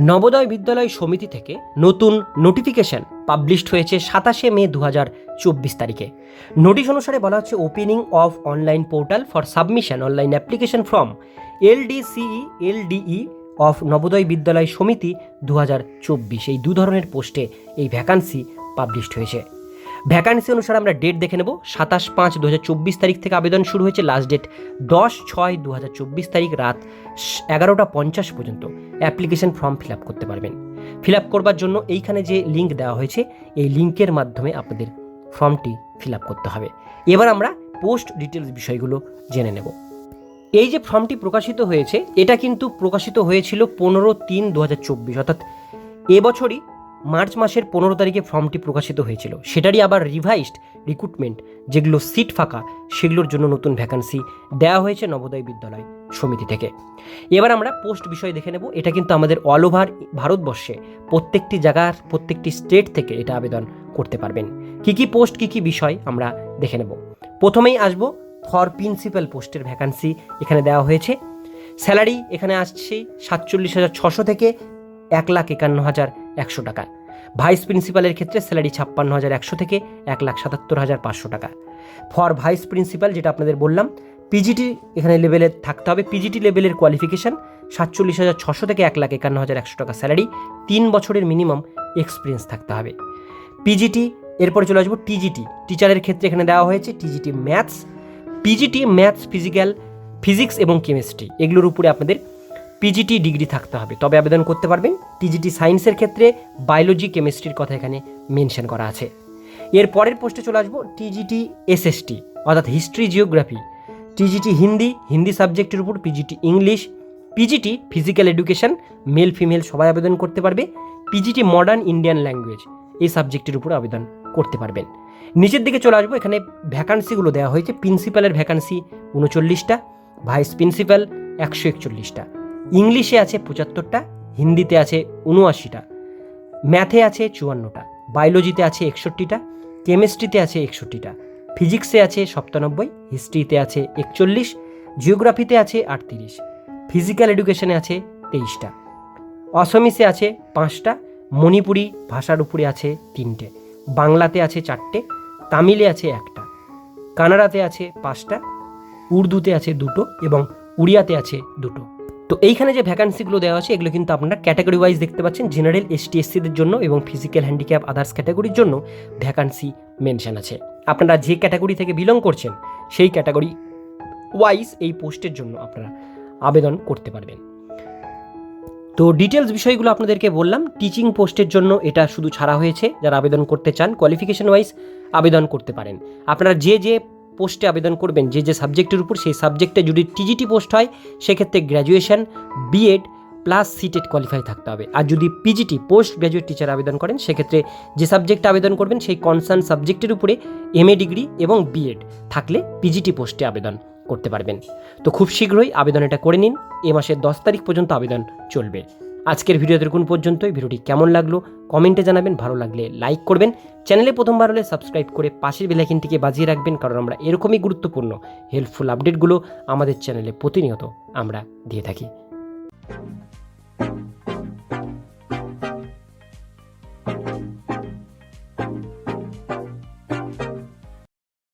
নবোদয় বিদ্যালয় সমিতি থেকে নতুন নোটিফিকেশন পাবলিশড হয়েছে সাতাশে মে দু চব্বিশ তারিখে। নোটিশ অনুসারে বলা হচ্ছে opening of online portal for submission online application from LDCE LDE of Navodaya Vidyalaya Samiti দু এই দু ধরনের পোস্টে এই ভ্যাকান্সি পাবলিশড হয়েছে। ভ্যাকান্সি অনুসারে আমরা ডেট দেখে নেব, সাতাশ পাঁচ দু তারিখ থেকে আবেদন শুরু হয়েছে লাস্ট ডেট দশ ছয় দু তারিখ রাত এগারোটা পঞ্চাশ পর্যন্ত। অ্যাপ্লিকেশন ফর্ম ফিল আপ করতে পারবেন। ফিল আপ করবার জন্য এইখানে যে লিঙ্ক দেওয়া হয়েছে, এই লিঙ্কের মাধ্যমে আপনাদের ফর্মটি ফিল আপ করতে হবে। এবার আমরা পোস্ট ডিটেলস বিষয়গুলো জেনে নেব। এই যে ফর্মটি প্রকাশিত হয়েছে, এটা কিন্তু প্রকাশিত হয়েছিল পনেরো তিন দু অর্থাৎ এবছরই মার্চ মাসের পনেরো তারিখে ফর্মটি প্রকাশিত হয়েছিল। সেটারই আবার রিভাইসড রিক্রুটমেন্ট যেগুলো সিট ফাঁকা, সেগুলোর জন্য নতুন ভ্যাকান্সি দেওয়া হয়েছে নবোদয় বিদ্যালয় সমিতি থেকে। এবার আমরা পোস্ট বিষয় দেখে নেব। এটা কিন্তু আমাদের অল ওভার ভারতবর্ষে প্রত্যেকটি জায়গার, প্রত্যেকটি স্টেট থেকে এটা আবেদন করতে পারবেন। কি কি পোস্ট কি কি বিষয় আমরা দেখে নেব। প্রথমেই আসব ফর প্রিন্সিপাল পোস্টের ভ্যাকান্সি এখানে দেওয়া হয়েছে। স্যালারি এখানে আসছে সাতচল্লিশ হাজার ছশো থেকে এক লাখ একান্ন হাজার একশো টাকা। ভাইস প্রিন্সিপালের ক্ষেত্রে স্যালারি ছাপ্পান্ন হাজার একশো থেকে এক লাখ সাতাত্তর হাজার পাঁচশো টাকা। ফর ভাইস প্রিন্সিপাল যেটা আপনাদের বললাম, পিজিটি এখানে লেভেলে থাকতে হবে। পিজিটি লেভেলের কোয়ালিফিকেশান সাতচল্লিশ হাজার ছশো থেকে এক লাখ একান্ন হাজার একশো টাকা স্যালারি। তিন বছরের মিনিমাম এক্সপিরিয়েন্স থাকতে হবে। পিজিটি, এরপরে চলে আসব টিজিটি। টিচারের ক্ষেত্রে এখানে দেওয়া হয়েছে TGT maths. PGT, maths, physical, physics এবং কেমিস্ট্রি, এগুলোর উপরে আপনাদের পিজিটি ডিগ্রি থাকতে হবে। তবে আবেদন করতে পারবেন। টিজিটি সায়েন্সের ক্ষেত্রে বায়োলজি, কেমিস্ট্রির কথা এখানে মেনশন করা আছে। এর পরের পোস্টে চলে আসব টিজিটি এসএসটি অর্থাৎ history, geography. TGT Hindi Hindi সাবজেক্টের উপর PGT English PGT physical education, male, female সবাই আবেদন করতে পারবে। পিজিটি মডার্ন ইন্ডিয়ান ল্যাঙ্গুয়েজ, এই সাবজেক্টের উপর আবেদন করতে পারবেন। নিচের দিকে চলে আসব, এখানে ভ্যাকান্সিগুলো দেওয়া হয়েছে। প্রিন্সিপালের ভ্যাকান্সি উনচল্লিশটা ভাইস প্রিন্সিপাল একশো একচল্লিশটা। ইংলিশে আছে পঁচাত্তরটা, হিন্দিতে আছে উনআশিটা, ম্যাথে আছে চুয়ান্নটা, বায়োলজিতে আছে একষট্টিটা, কেমিস্ট্রিতে আছে একষট্টিটা, ফিজিক্সে আছে সপ্তানব্বই, হিস্ট্রিতে আছে একচল্লিশ, জিওগ্রাফিতে আছে আটত্রিশ, ফিজিক্যাল এডুকেশনে আছে তেইশটা, অসমিসে আছে পাঁচটা, মণিপুরি ভাষার উপরে আছে তিনটে, বাংলাতে আছে চারটে, তামিলে আছে একটা, কানাডাতে আছে পাঁচটা, উর্দুতে আছে দুটো এবং উড়িয়াতে আছে দুটো। তো এইখানে যে ভ্যাকান্সিগুলো দেওয়া আছে, এগুলো কিন্তু আপনারা ক্যাটাগরি ওয়াইজ দেখতে পাচ্ছেন। জেনারেল এসটি এসসিদের জন্য এবং ফিজিক্যাল হ্যান্ডিক্যাপ আদার্স ক্যাটাগরির জন্য ভ্যাকান্সি মেনশন আছে। আপনারা যে ক্যাটাগরি থেকে বিলং করছেন, সেই ক্যাটাগরি ওয়াইজ এই পোস্টের জন্য আপনারা আবেদন করতে পারবেন। তো ডিটেলস বিষয়গুলো আপনাদেরকে বললাম টিচিং পোস্টের জন্য এটা শুধু ছাড়া হয়েছে। যারা আবেদন করতে চান কোয়ালিফিকেশন ওয়াইজ আবেদন করতে পারেন। আপনারা যে যে পোস্টে আবেদন করবেন। যে যে সাবজেক্টের উপর সেই সাবজেক্টে যদি টিজিটি পোস্ট হয়, সেক্ষেত্রে graduation, BEd plus CTET qualify থাকতে হবে। আর যদি পিজিটি পোস্ট গ্র্যাজুয়েট টিচার আবেদন করেন, সেক্ষেত্রে যে সাবজেক্টে আবেদন করবেন, সেই কনসার্ন সাবজেক্টের উপরে এমএ ডিগ্রি এবং বিএড থাকলে পিজিটি পোস্টে আবেদন করতে পারবেন। তো খুব শীঘ্রই আবেদন এটা করে নিন। এ মাসের দশ তারিখ পর্যন্ত আবেদন চলবে। আজকের ভিডিও দেখুন পর্যন্তই। ভিডিওটি কেমন লাগল কমেন্টে জানাবেন। ভালো লাগলে লাইক করবেন। চ্যানেলে প্রথমবার হলে সাবস্ক্রাইব করে পাশের বেলাইকিনটিকে বাজিয়ে রাখবেন, কারণ আমরা এরকমই গুরুত্বপূর্ণ হেল্পফুল আপডেটগুলো আমাদের চ্যানেলে প্রতিনিয়ত আমরা দিয়ে থাকি।